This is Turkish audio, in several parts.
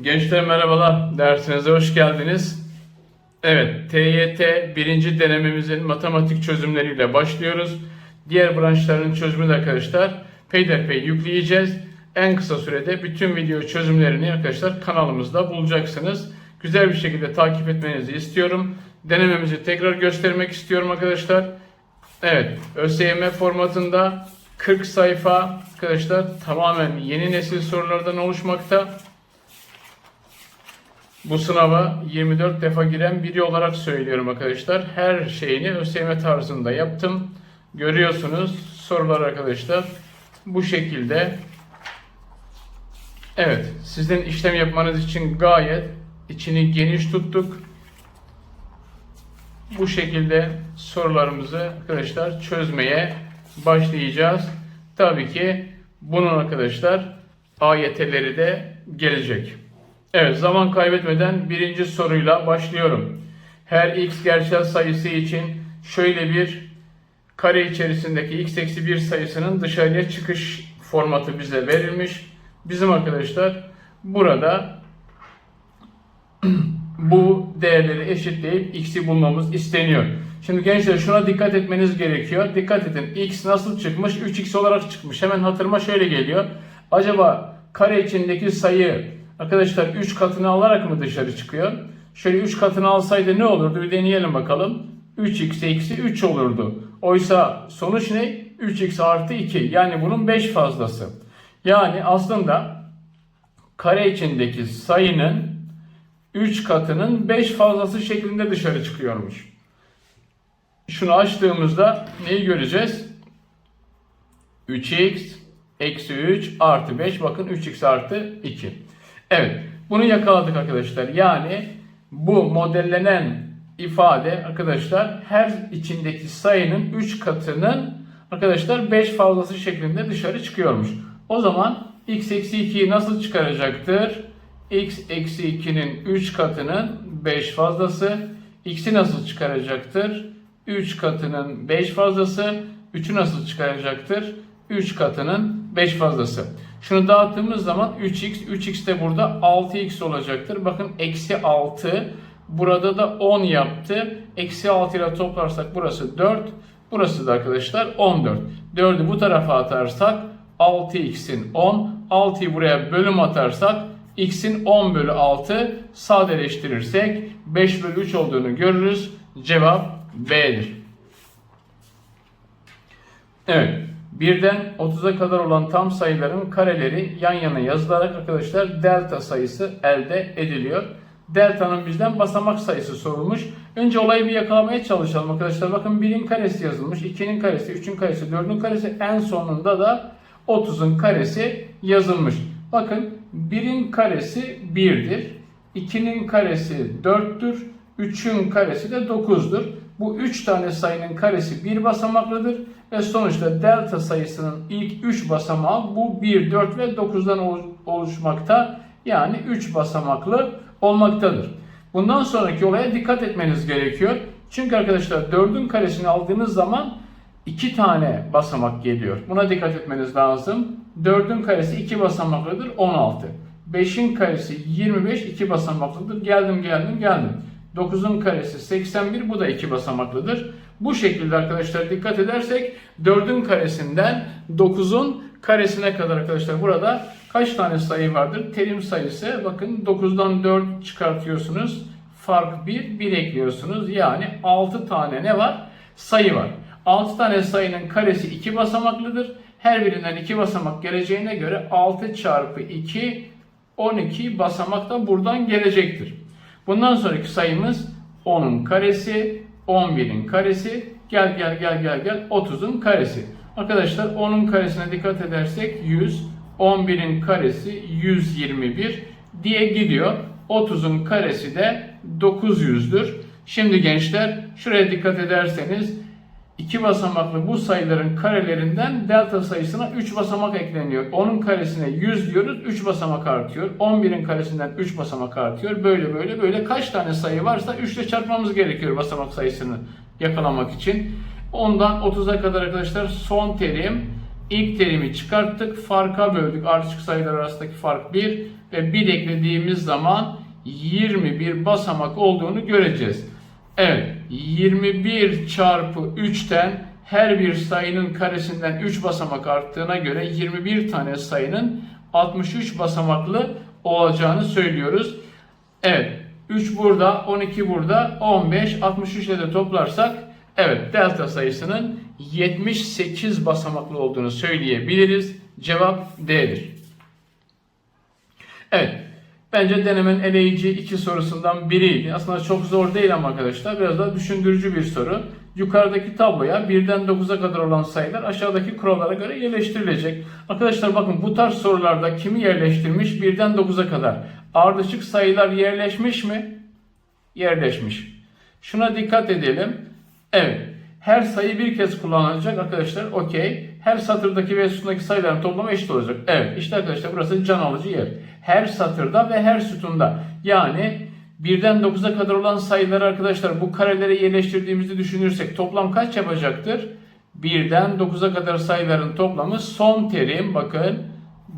Gençler merhabalar. Dersinize hoş geldiniz. Evet, TYT birinci denememizin matematik çözümleriyle başlıyoruz. Diğer branşların çözümü de arkadaşlar peyderpey yükleyeceğiz. En kısa sürede bütün video çözümlerini arkadaşlar kanalımızda bulacaksınız. Güzel bir şekilde takip etmenizi istiyorum. Denememizi tekrar göstermek istiyorum arkadaşlar. Evet, ÖSYM formatında 40 sayfa arkadaşlar tamamen yeni nesil sorulardan oluşmakta. Bu sınava 24 defa giren biri olarak söylüyorum arkadaşlar. Her şeyini ÖSYM tarzında yaptım. Görüyorsunuz sorular arkadaşlar. Bu şekilde. Evet, sizin işlem yapmanız için gayet içini geniş tuttuk. Bu şekilde sorularımızı arkadaşlar çözmeye başlayacağız. Tabii ki bunun arkadaşlar AYT'leri de gelecek. Evet zaman kaybetmeden birinci soruyla başlıyorum. Her x gerçel sayısı için şöyle bir kare içerisindeki x eksi 1 sayısının dışarıya çıkış formatı bize verilmiş. Bizim arkadaşlar burada bu değerleri eşitleyip x'i bulmamız isteniyor. Şimdi gençler şuna dikkat etmeniz gerekiyor. Dikkat edin x nasıl çıkmış? 3x olarak çıkmış. Hemen hatırıma şöyle geliyor. Acaba kare içindeki sayı arkadaşlar 3 katını alarak mı dışarı çıkıyor? Şöyle 3 katını alsaydı ne olurdu? Bir deneyelim bakalım. 3x eksi 3 olurdu. Oysa sonuç ne? 3x artı 2. Yani bunun 5 fazlası. Yani aslında kare içindeki sayının 3 katının 5 fazlası şeklinde dışarı çıkıyormuş. Şunu açtığımızda neyi göreceğiz? 3x eksi 3 artı 5 bakın 3x artı 2. Evet bunu yakaladık arkadaşlar. Yani bu modellenen ifade arkadaşlar her içindeki sayının 3 katının arkadaşlar 5 fazlası şeklinde dışarı çıkıyormuş. O zaman x eksi 2'yi nasıl çıkaracaktır? x eksi 2'nin 3 katının 5 fazlası. x'i nasıl çıkaracaktır? 3 katının 5 fazlası. 3'ü nasıl çıkaracaktır? 3 katının 5 fazlası. Şunu dağıttığımız zaman 3x, 3x de burada 6x olacaktır. Bakın eksi 6. Burada da 10 yaptı. Eksi 6 ile toplarsak burası 4. Burası da arkadaşlar 14. 4'ü bu tarafa atarsak 6x'in 10. 6'yı buraya bölüm atarsak x'in 10 bölü 6 sadeleştirirsek 5 bölü 3 olduğunu görürüz. Cevap B'dir. Evet. Birden 30'a kadar olan tam sayıların kareleri yan yana yazılarak arkadaşlar delta sayısı elde ediliyor. Delta'nın bizden basamak sayısı sorulmuş. Önce olayı bir yakalamaya çalışalım arkadaşlar. Bakın 1'in karesi yazılmış, 2'nin karesi, 3'ün karesi, 4'ün karesi en sonunda da 30'un karesi yazılmış. Bakın 1'in karesi 1'dir. 2'nin karesi 4'tür. 3'ün karesi de 9'dur. Bu 3 tane sayının karesi bir basamaklıdır ve sonuçta delta sayısının ilk 3 basamağı bu 1, 4 ve 9'dan oluşmakta. Yani 3 basamaklı olmaktadır. Bundan sonraki olaya dikkat etmeniz gerekiyor. Çünkü arkadaşlar 4'ün karesini aldığınız zaman 2 tane basamak geliyor. Buna dikkat etmeniz lazım. 4'ün karesi 2 basamaklıdır 16. 5'in karesi 25 2 basamaklıdır. Geldim geldim geldim. 9'un karesi 81 bu da 2 basamaklıdır. Bu şekilde arkadaşlar dikkat edersek 4'ün karesinden 9'un karesine kadar arkadaşlar burada kaç tane sayı vardır? Terim sayısı bakın 9'dan 4 çıkartıyorsunuz. Fark 1, 1 ekliyorsunuz. Yani 6 tane ne var? Sayı var. 6 tane sayının karesi 2 basamaklıdır. Her birinden 2 basamak geleceğine göre 6 çarpı 2 12 basamak da buradan gelecektir. Bundan sonraki sayımız 10'un karesi, 11'in karesi, gel gel gel gel gel 30'un karesi. Arkadaşlar 10'un karesine dikkat edersek 100, 11'in karesi 121 diye gidiyor. 30'un karesi de 900'dür. Şimdi gençler şuraya dikkat ederseniz iki basamaklı bu sayıların karelerinden delta sayısına 3 basamak ekleniyor. 10'un karesine 100 diyoruz 3 basamak artıyor. 11'in karesinden 3 basamak artıyor. Böyle böyle böyle kaç tane sayı varsa 3 ile çarpmamız gerekiyor basamak sayısını yakalamak için. Ondan 30'a kadar arkadaşlar son terim İlk terimi çıkarttık. Farka böldük. Ardışık sayılar arasındaki fark 1 ve 1 eklediğimiz zaman 21 basamak olduğunu göreceğiz. Evet 21 çarpı 3'ten her bir sayının karesinden 3 basamak arttığına göre 21 tane sayının 63 basamaklı olacağını söylüyoruz. Evet 3 burada 12 burada 15 63 ile de toplarsak evet delta sayısının 78 basamaklı olduğunu söyleyebiliriz. Cevap D'dir. Evet. Bence denemenin eleyici iki sorusundan biriydi. Aslında çok zor değil ama arkadaşlar biraz daha düşündürücü bir soru. Yukarıdaki tabloya birden 9'a kadar olan sayılar aşağıdaki kurallara göre yerleştirilecek. Arkadaşlar bakın bu tarz sorularda kimi yerleştirmiş? Birden 9'a kadar. Ardışık sayılar yerleşmiş mi? Yerleşmiş. Şuna dikkat edelim. Evet. Her sayı bir kez kullanılacak arkadaşlar. Okey. Her satırdaki ve sütundaki sayıların toplamı eşit olacak. Evet. İşte arkadaşlar burası can alıcı yer. Her satırda ve her sütunda. Yani birden 9'a kadar olan sayıları arkadaşlar bu karelere yerleştirdiğimizi düşünürsek toplam kaç yapacaktır? Birden 9'a kadar sayıların toplamı son terim bakın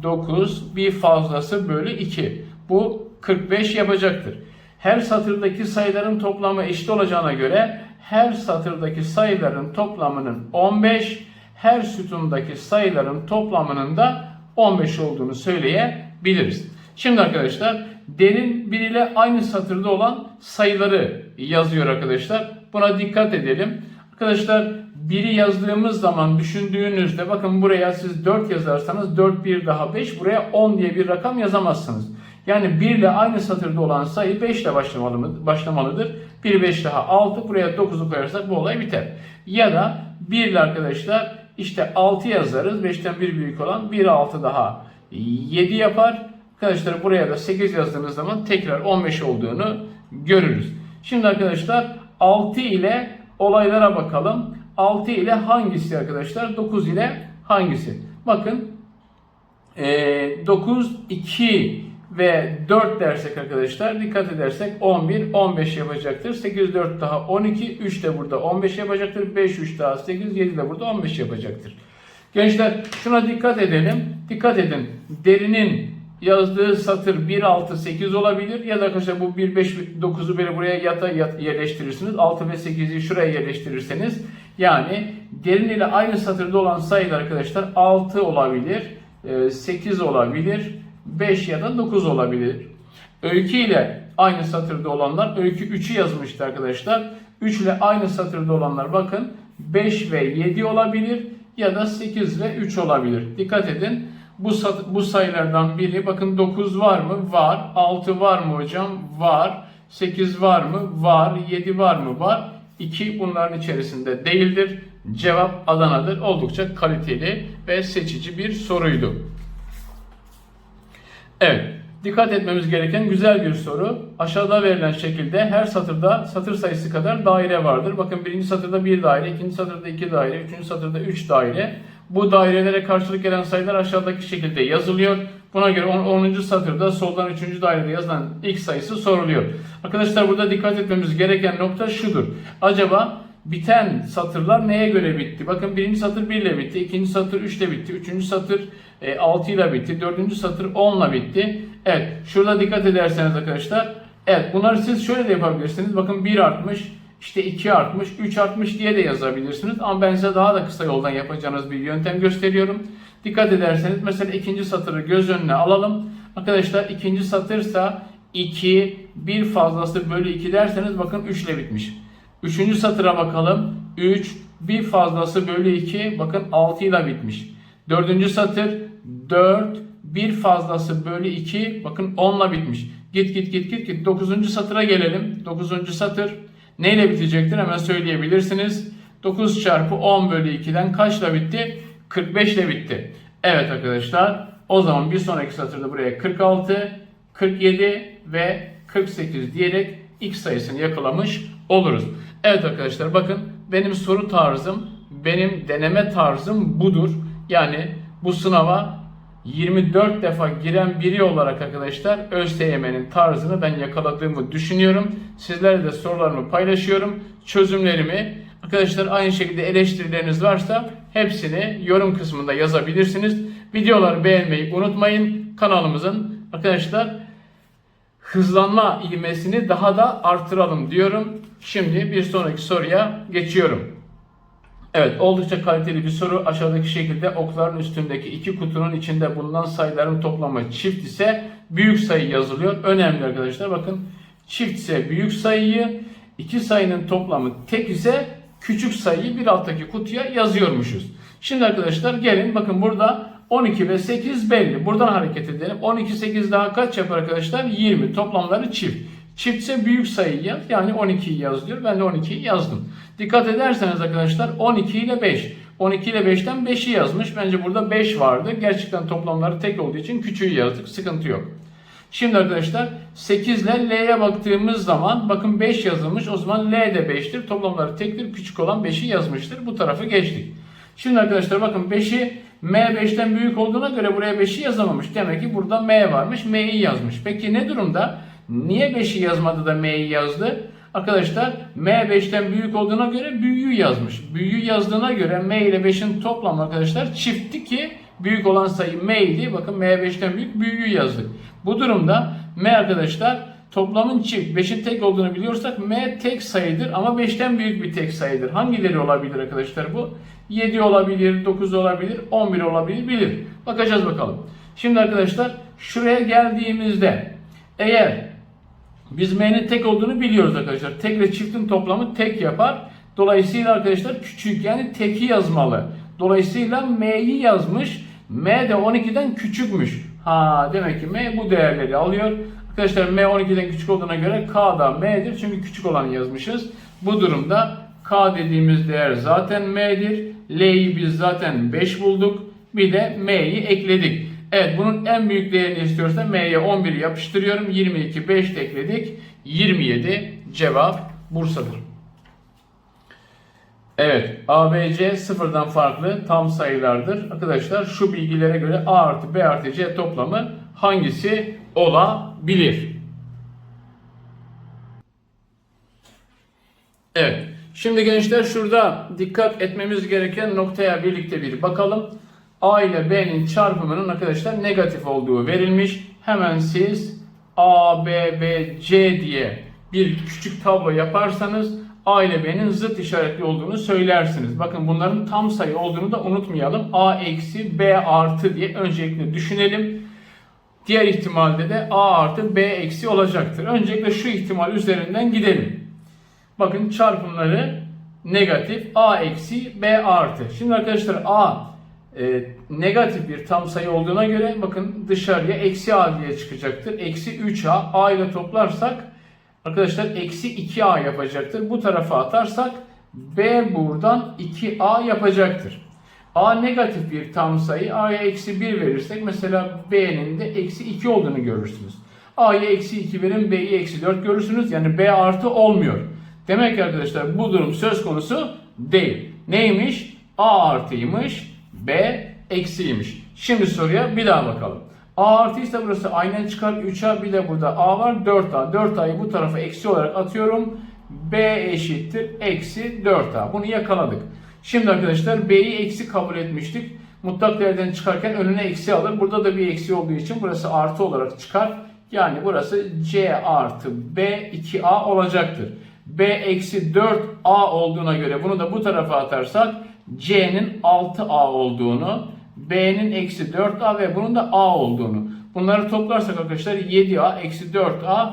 9 bir fazlası bölü 2. Bu 45 yapacaktır. Her satırdaki sayıların toplamı eşit olacağına göre her satırdaki sayıların toplamının 15, her sütundaki sayıların toplamının da 15 olduğunu söyleyebiliriz. Şimdi arkadaşlar derin bir ile aynı satırda olan sayıları yazıyor arkadaşlar. Buna dikkat edelim. Arkadaşlar biri yazdığımız zaman düşündüğünüzde bakın buraya siz 4 yazarsanız 4 bir daha 5 buraya 10 diye bir rakam yazamazsınız. Yani 1 ile aynı satırda olan sayı 5 ile başlamalı, başlamalıdır. 1 5 daha 6 buraya 9'u koyarsak bu olay biter. Ya da 1 ile arkadaşlar işte 6 yazarız. 5'ten 1 büyük olan 1 6 daha 7 yapar. Arkadaşlar buraya da 8 yazdığınız zaman tekrar 15 olduğunu görürüz. Şimdi arkadaşlar 6 ile olaylara bakalım. 6 ile hangisi arkadaşlar? 9 ile hangisi? Bakın e, 9, 2 ve 4 dersek arkadaşlar dikkat edersek 11, 15 yapacaktır. 8, 4 daha 12, 3 de burada 15 yapacaktır. 5, 3 daha 8, 7 de burada 15 yapacaktır. Gençler şuna dikkat edelim. Dikkat edin. Derinin yazdığı satır 1, 6, 8 olabilir ya da arkadaşlar bu 1, 5, 9'u böyle buraya yata yat yerleştirirsiniz. 6 ve 8'i şuraya yerleştirirseniz yani derin ile aynı satırda olan sayılar arkadaşlar 6 olabilir, 8 olabilir, 5 ya da 9 olabilir. Öykü ile aynı satırda olanlar öykü 3'ü yazmıştı arkadaşlar. 3 ile aynı satırda olanlar bakın 5 ve 7 olabilir ya da 8 ve 3 olabilir. Dikkat edin. Bu, bu sayılardan biri bakın 9 var mı? Var. 6 var mı hocam? Var. 8 var mı? Var. 7 var mı? Var. 2 bunların içerisinde değildir. Cevap Adana'dır. Oldukça kaliteli ve seçici bir soruydu. Evet. Dikkat etmemiz gereken güzel bir soru. Aşağıda verilen şekilde her satırda satır sayısı kadar daire vardır. Bakın birinci satırda bir daire, ikinci satırda iki daire, üçüncü satırda üç daire. Bu dairelere karşılık gelen sayılar aşağıdaki şekilde yazılıyor. Buna göre 10. satırda soldan 3. dairede yazılan ilk sayısı soruluyor. Arkadaşlar burada dikkat etmemiz gereken nokta şudur. Acaba biten satırlar neye göre bitti? Bakın birinci satır 1 ile bitti, ikinci satır 3 ile bitti, üçüncü satır 6 ile bitti, dördüncü satır 10 ile bitti. Evet, şurada dikkat ederseniz arkadaşlar, evet bunları siz şöyle de yapabilirsiniz. Bakın 1 artmış, işte 2 artmış, 3 artmış diye de yazabilirsiniz. Ama ben size daha da kısa yoldan yapacağınız bir yöntem gösteriyorum. Dikkat ederseniz mesela ikinci satırı göz önüne alalım. Arkadaşlar ikinci satırsa 2, 1 fazlası bölü 2 derseniz bakın 3 ile bitmiş. Üçüncü satıra bakalım. 3, 1 fazlası bölü 2 bakın 6 ile bitmiş. Dördüncü satır 4, 1 fazlası bölü 2 bakın 10 ile bitmiş. Git git git git git. Dokuzuncu satıra gelelim. Dokuzuncu satır neyle bitecektir hemen söyleyebilirsiniz. 9 çarpı 10 bölü 2'den kaçla bitti? 45 ile bitti. Evet arkadaşlar o zaman bir sonraki satırda buraya 46, 47 ve 48 diyerek x sayısını yakalamış oluruz. Evet arkadaşlar bakın benim soru tarzım, benim deneme tarzım budur. Yani bu sınava 24 defa giren biri olarak arkadaşlar ÖSYM'nin tarzını ben yakaladığımı düşünüyorum. Sizlerle de sorularımı paylaşıyorum. Çözümlerimi Arkadaşlar aynı şekilde eleştirileriniz varsa hepsini yorum kısmında yazabilirsiniz. Videoları beğenmeyi unutmayın. Kanalımızın arkadaşlar hızlanma ivmesini daha da artıralım diyorum. Şimdi bir sonraki soruya geçiyorum. Evet oldukça kaliteli bir soru. Aşağıdaki şekilde okların üstündeki iki kutunun içinde bulunan sayıların toplamı çift ise büyük sayı yazılıyor. Önemli arkadaşlar bakın çift ise büyük sayıyı iki sayının toplamı tek ise küçük sayıyı bir alttaki kutuya yazıyormuşuz. Şimdi arkadaşlar gelin bakın burada 12 ve 8 belli. Buradan hareket edelim. 12 8 daha kaç yapar arkadaşlar? 20. Toplamları çift. Çiftse büyük sayı yaz. Yani 12'yi yaz diyor. Ben de 12'yi yazdım. Dikkat ederseniz arkadaşlar 12 ile 5. 12 ile 5'ten 5'i yazmış. Bence burada 5 vardı. Gerçekten toplamları tek olduğu için küçüğü yazdık. Sıkıntı yok. Şimdi arkadaşlar 8 ile L'ye baktığımız zaman bakın 5 yazılmış. O zaman L de 5'tir. Toplamları tektir. Küçük olan 5'i yazmıştır. Bu tarafı geçtik. Şimdi arkadaşlar bakın 5'i M 5'ten büyük olduğuna göre buraya 5'i yazamamış. Demek ki burada M varmış. M'yi yazmış. Peki ne durumda? Niye 5'i yazmadı da M'yi yazdı? Arkadaşlar M 5'ten büyük olduğuna göre büyüğü yazmış. Büyüğü yazdığına göre M ile 5'in toplamı arkadaşlar çiftti ki büyük olan sayı M idi. Bakın M 5'ten büyük büyüğü yazdık. Bu durumda M arkadaşlar toplamın çift 5'in tek olduğunu biliyorsak M tek sayıdır ama 5'ten büyük bir tek sayıdır. Hangileri olabilir arkadaşlar bu? 7 olabilir, 9 olabilir, 11 olabilir, bilir. Bakacağız bakalım. Şimdi arkadaşlar şuraya geldiğimizde eğer biz m'nin tek olduğunu biliyoruz arkadaşlar. Tek ile çiftin toplamı tek yapar. Dolayısıyla arkadaşlar küçük yani teki yazmalı. Dolayısıyla m'yi yazmış. M de 12'den küçükmüş. Ha demek ki m bu değerleri alıyor. Arkadaşlar m 12'den küçük olduğuna göre k da m'dir. Çünkü küçük olanı yazmışız. Bu durumda k dediğimiz değer zaten m'dir. L'yi biz zaten 5 bulduk. Bir de m'yi ekledik. Evet bunun en büyük değerini istiyorsa m'ye 11 yapıştırıyorum. 22 5 de ekledik. 27 cevap Bursa'dır. Evet A, B, C sıfırdan farklı tam sayılardır. Arkadaşlar şu bilgilere göre A artı B artı C toplamı hangisi olabilir? Evet. Şimdi gençler şurada dikkat etmemiz gereken noktaya birlikte bir bakalım. A ile B'nin çarpımının arkadaşlar negatif olduğu verilmiş. Hemen siz A, B, B, C diye bir küçük tablo yaparsanız A ile B'nin zıt işaretli olduğunu söylersiniz. Bakın bunların tam sayı olduğunu da unutmayalım. A eksi B artı diye öncelikle düşünelim. Diğer ihtimalde de A artı B eksi olacaktır. Öncelikle şu ihtimal üzerinden gidelim. Bakın çarpımları negatif A eksi B artı. Şimdi arkadaşlar A e, negatif bir tam sayı olduğuna göre bakın dışarıya eksi A diye çıkacaktır. Eksi 3A A ile toplarsak arkadaşlar eksi 2A yapacaktır. Bu tarafa atarsak B buradan 2A yapacaktır. A negatif bir tam sayı. A'ya eksi 1 verirsek mesela B'nin de eksi 2 olduğunu görürsünüz. A'ya eksi 2 verin B'yi eksi 4 görürsünüz. Yani B artı olmuyor. Demek ki arkadaşlar bu durum söz konusu değil. Neymiş? A artıymış. B eksiymiş. Şimdi soruya bir daha bakalım. A artıysa burası aynen çıkar. 3A bir de burada A var. 4A. 4A'yı bu tarafa eksi olarak atıyorum. B eşittir. Eksi 4A. Bunu yakaladık. Şimdi arkadaşlar B'yi eksi kabul etmiştik. Mutlak değerden çıkarken önüne eksi alır. Burada da bir eksi olduğu için burası artı olarak çıkar. Yani burası C artı B 2A olacaktır. B eksi 4A olduğuna göre bunu da bu tarafa atarsak C'nin 6A olduğunu, B'nin eksi 4A ve bunun da A olduğunu. Bunları toplarsak arkadaşlar 7A eksi 4A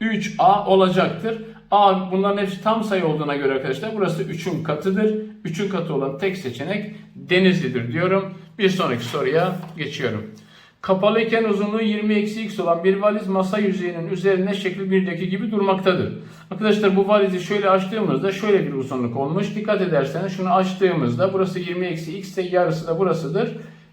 3A olacaktır. A bunların hepsi tam sayı olduğuna göre arkadaşlar burası 3'ün katıdır. 3'ün katı olan tek seçenek Denizli'dir diyorum. Bir sonraki soruya geçiyorum. Kapalıyken uzunluğu 20 eksi x olan bir valiz masa yüzeyinin üzerinde şekil 1'deki gibi durmaktadır. Arkadaşlar bu valizi şöyle açtığımızda şöyle bir uzunluk olmuş. Dikkat ederseniz şunu açtığımızda burası 20 eksi x ise yarısı da burasıdır.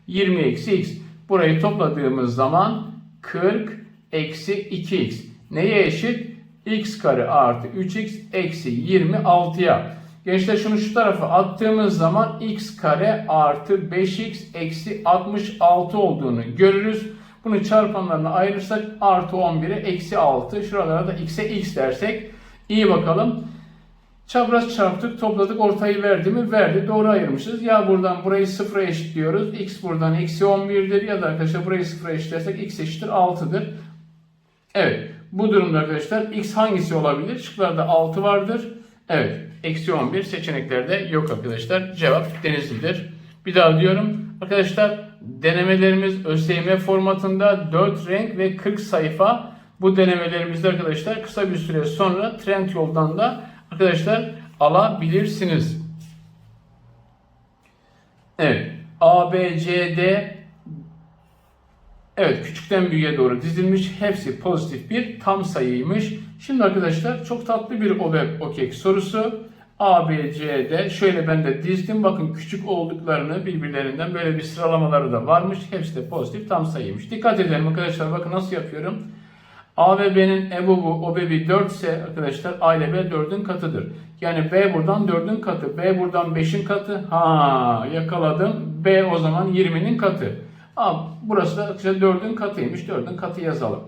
20 eksi x. Burayı topladığımız zaman 40 eksi 2x. Neye eşit? x kare artı 3x eksi 26'ya. Gençler şunu şu tarafa attığımız zaman x kare artı 5x eksi 66 olduğunu görürüz. Bunu çarpanlarına ayırırsak artı 11'e eksi 6. Şuralara da x'e x dersek iyi bakalım. Çapraz çarptık, topladık, ortayı verdi mi? Verdi. Doğru ayırmışız. Ya buradan burayı sıfıra eşitliyoruz. X buradan eksi 11'dir ya da arkadaşlar burayı sıfıra eşitlersek x eşittir 6'dır. Evet. Bu durumda arkadaşlar x hangisi olabilir? Şıklarda 6 vardır. Evet. Eksi 11 seçeneklerde yok arkadaşlar. Cevap Denizli'dir. Bir daha diyorum. Arkadaşlar denemelerimiz ÖSYM formatında 4 renk ve 40 sayfa. Bu denemelerimizde arkadaşlar kısa bir süre sonra trend yoldan da arkadaşlar alabilirsiniz. Evet. A, B, C, D Evet küçükten büyüğe doğru dizilmiş. Hepsi pozitif bir tam sayıymış. Şimdi arkadaşlar çok tatlı bir OBEB OKEK sorusu. A, B, C, D. Şöyle ben de dizdim. Bakın küçük olduklarını birbirlerinden böyle bir sıralamaları da varmış. Hepsi de pozitif tam sayıymış. Dikkat edelim arkadaşlar. Bakın nasıl yapıyorum. A ve B'nin EBOB'u, OBEB'i 4 ise arkadaşlar A ile B 4'ün katıdır. Yani B buradan 4'ün katı. B buradan 5'in katı. Ha yakaladım. B o zaman 20'nin katı. Aa, burası da arkadaşlar 4'ün katıymış. 4'ün katı yazalım.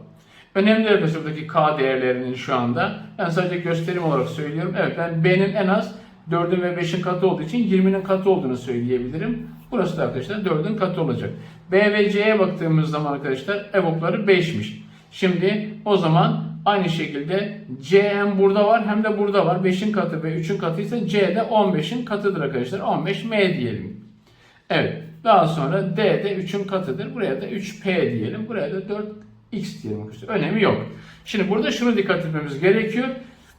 Önemli arkadaşlar buradaki K değerlerinin şu anda. Ben sadece gösterim olarak söylüyorum. Evet ben B'nin en az 4'ün ve 5'in katı olduğu için 20'nin katı olduğunu söyleyebilirim. Burası da arkadaşlar 4'ün katı olacak. B ve C'ye baktığımız zaman arkadaşlar EBOB'ları 5'miş. Şimdi o zaman aynı şekilde C hem burada var hem de burada var. 5'in katı ve 3'ün katı ise C de 15'in katıdır arkadaşlar. 15 M diyelim. Evet. Daha sonra D de 3'ün katıdır. Buraya da 3P diyelim. Buraya da 4X diyelim. Önemi yok. Şimdi burada şunu dikkat etmemiz gerekiyor.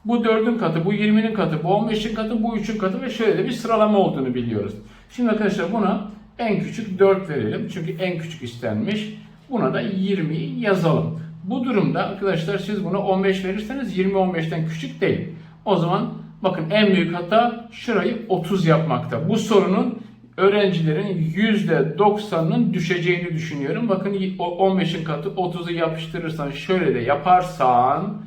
Bu 4'ün katı, bu 20'nin katı, bu 15'in katı, bu 3'ün katı ve şöyle de bir sıralama olduğunu biliyoruz. Şimdi arkadaşlar buna en küçük 4 verelim. Çünkü en küçük istenmiş. Buna da 20 yazalım. Bu durumda arkadaşlar siz buna 15 verirseniz 20 15'ten küçük değil. O zaman bakın en büyük hata şurayı 30 yapmakta. Bu sorunun öğrencilerin %90'ının düşeceğini düşünüyorum. Bakın o 15'in katı 30'u yapıştırırsan şöyle de yaparsan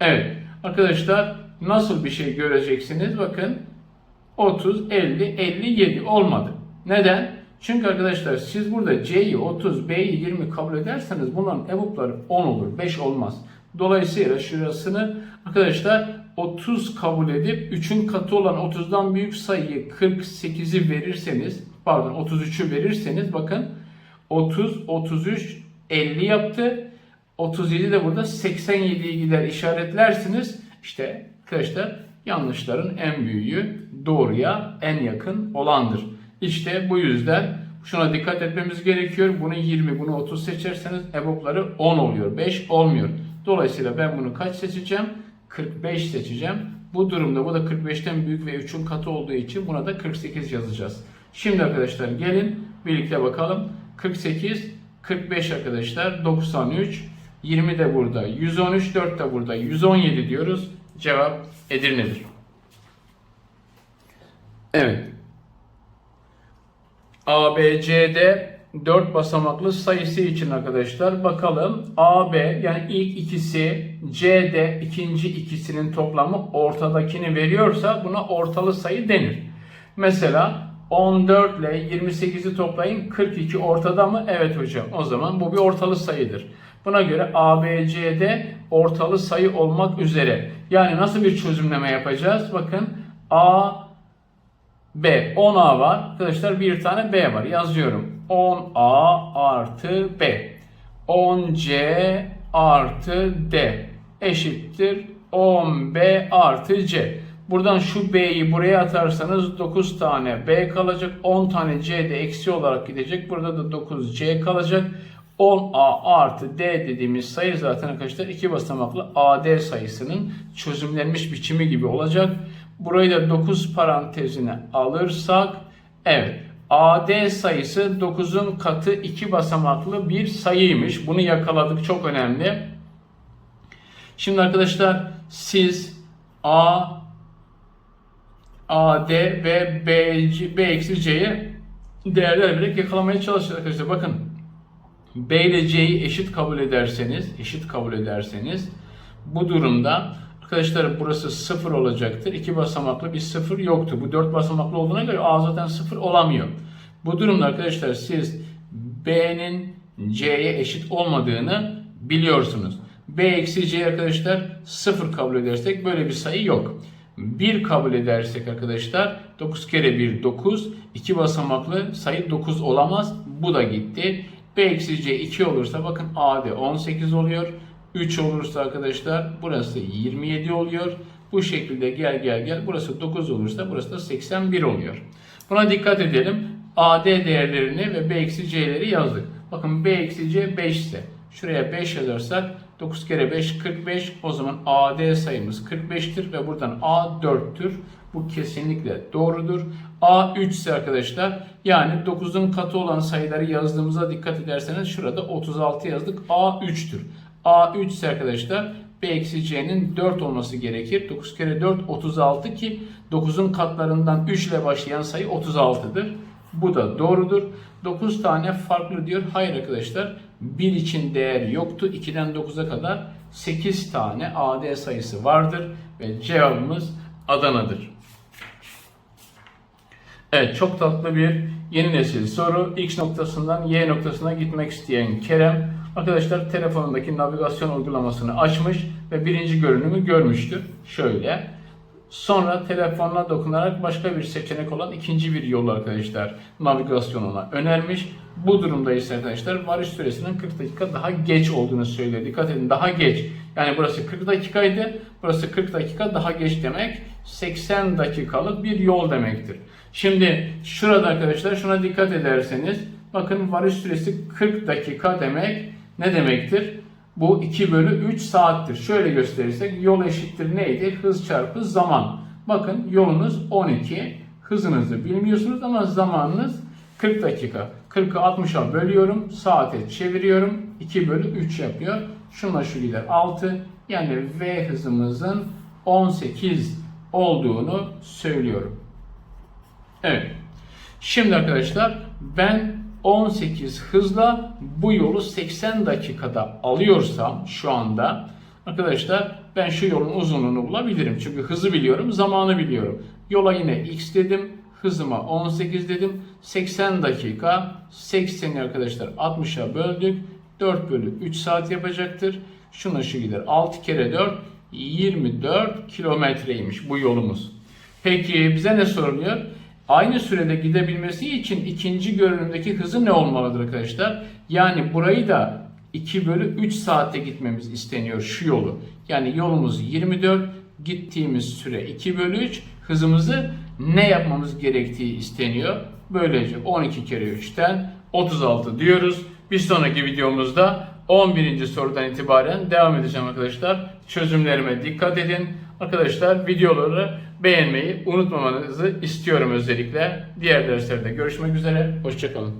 evet arkadaşlar nasıl bir şey göreceksiniz? Bakın 30, 50, 57 olmadı. Neden? Çünkü arkadaşlar siz burada C'yi 30, B'yi 20 kabul ederseniz bunların EBOB'ları 10 olur, 5 olmaz. Dolayısıyla şurasını arkadaşlar 30 kabul edip 3'ün katı olan 30'dan büyük sayıyı 48'i verirseniz pardon 33'ü verirseniz bakın 30, 33, 50 yaptı. 37 de burada 87'yi gider işaretlersiniz. İşte arkadaşlar yanlışların en büyüğü doğruya en yakın olandır. İşte bu yüzden şuna dikkat etmemiz gerekiyor. Bunu 20, bunu 30 seçerseniz EBOB'ları 10 oluyor. 5 olmuyor. Dolayısıyla ben bunu kaç seçeceğim? 45 seçeceğim. Bu durumda bu da 45'ten büyük ve 3'ün katı olduğu için buna da 48 yazacağız. Şimdi arkadaşlar gelin birlikte bakalım. 48, 45 arkadaşlar 93, 20 de burada, 113, 4 de burada, 117 diyoruz. Cevap Edirne'dir. Evet. A, B, C'de 4 basamaklı sayısı için arkadaşlar bakalım. A, B yani ilk ikisi C'de ikinci ikisinin toplamı ortadakini veriyorsa buna ortalı sayı denir. Mesela 14 ile 28'i toplayın 42 ortada mı? Evet hocam. O zaman bu bir ortalı sayıdır. Buna göre A, B, C'de ortalı sayı olmak üzere. Yani nasıl bir çözümleme yapacağız? Bakın A, B. 10A var. Arkadaşlar bir tane B var. Yazıyorum. 10A artı B. 10C artı D eşittir 10B artı C. Buradan şu B'yi buraya atarsanız 9 tane B kalacak. 10 tane C de eksi olarak gidecek. Burada da 9C kalacak. 10A artı D dediğimiz sayı zaten arkadaşlar iki basamaklı AD sayısının çözümlenmiş biçimi gibi olacak. Burayı da 9 parantezine alırsak evet AD sayısı 9'un katı 2 basamaklı bir sayıymış. Bunu yakaladık çok önemli. Şimdi arkadaşlar siz A AD ve B, B eksi C'ye değerler vererek yakalamaya çalışacağız arkadaşlar. Bakın B ile C'yi eşit kabul ederseniz, eşit kabul ederseniz bu durumda arkadaşlar burası 0 olacaktır. 2 basamaklı bir 0 yoktu. Bu 4 basamaklı olduğuna göre A zaten 0 olamıyor. Bu durumda arkadaşlar siz B'nin C'ye eşit olmadığını biliyorsunuz. B eksi C arkadaşlar 0 kabul edersek böyle bir sayı yok. 1 kabul edersek arkadaşlar 9 kere 1 9. 2 basamaklı sayı 9 olamaz. Bu da gitti. B eksi C 2 olursa bakın AD 18 oluyor. 3 olursa arkadaşlar burası 27 oluyor. Bu şekilde gel gel gel. Burası 9 olursa burası da 81 oluyor. Buna dikkat edelim. AD değerlerini ve B eksi C'leri yazdık. Bakın B eksi C 5 ise şuraya 5 yazarsak 9 kere 5 45 o zaman AD sayımız 45'tir ve buradan A 4'tür. Bu kesinlikle doğrudur. A 3 ise arkadaşlar yani 9'un katı olan sayıları yazdığımıza dikkat ederseniz şurada 36 yazdık. A 3'tür. A 3 ise arkadaşlar B eksi C'nin 4 olması gerekir. 9 kere 4 36 ki 9'un katlarından 3 ile başlayan sayı 36'dır. Bu da doğrudur. 9 tane farklı diyor. Hayır arkadaşlar. 1 için değer yoktu. 2'den 9'a kadar 8 tane AD sayısı vardır. Ve cevabımız Adana'dır. Evet çok tatlı bir yeni nesil soru. X noktasından Y noktasına gitmek isteyen Kerem arkadaşlar telefonundaki navigasyon uygulamasını açmış ve birinci görünümü görmüştür. Şöyle. Sonra telefonuna dokunarak başka bir seçenek olan ikinci bir yol arkadaşlar navigasyonuna önermiş. Bu durumda ise arkadaşlar varış süresinin 40 dakika daha geç olduğunu söylüyor. Dikkat edin daha geç. Yani burası 40 dakikaydı. Burası 40 dakika daha geç demek 80 dakikalık bir yol demektir. Şimdi şurada arkadaşlar şuna dikkat ederseniz bakın varış süresi 40 dakika demek ne demektir? Bu 2 bölü 3 saattir. Şöyle gösterirsek yol eşittir neydi? Hız çarpı zaman. Bakın yolunuz 12. Hızınızı bilmiyorsunuz ama zamanınız 40 dakika. 40'ı 60'a bölüyorum. Saate çeviriyorum. 2 bölü 3 yapıyor. Şunla şu gider 6. Yani V hızımızın 18 olduğunu söylüyorum. Evet. Şimdi arkadaşlar ben 18 hızla bu yolu 80 dakikada alıyorsam şu anda arkadaşlar ben şu yolun uzunluğunu bulabilirim. Çünkü hızı biliyorum, zamanı biliyorum. Yola yine x dedim, hızıma 18 dedim. 80 dakika 80'i arkadaşlar 60'a böldük. 4 bölü 3 saat yapacaktır. Şuna şu gider. 6 kere 4 24 kilometreymiş bu yolumuz. Peki bize ne soruluyor? Aynı sürede gidebilmesi için ikinci görünümdeki hızı ne olmalıdır arkadaşlar? Yani burayı da 2 bölü 3 saatte gitmemiz isteniyor şu yolu. Yani yolumuz 24, gittiğimiz süre 2 bölü 3, hızımızı ne yapmamız gerektiği isteniyor. Böylece 12 kere 3'ten 36 diyoruz. Bir sonraki videomuzda 11. sorudan itibaren devam edeceğim arkadaşlar. Çözümlerime dikkat edin. Arkadaşlar videoları beğenmeyi unutmamanızı istiyorum özellikle. Diğer derslerde görüşmek üzere. Hoşçakalın.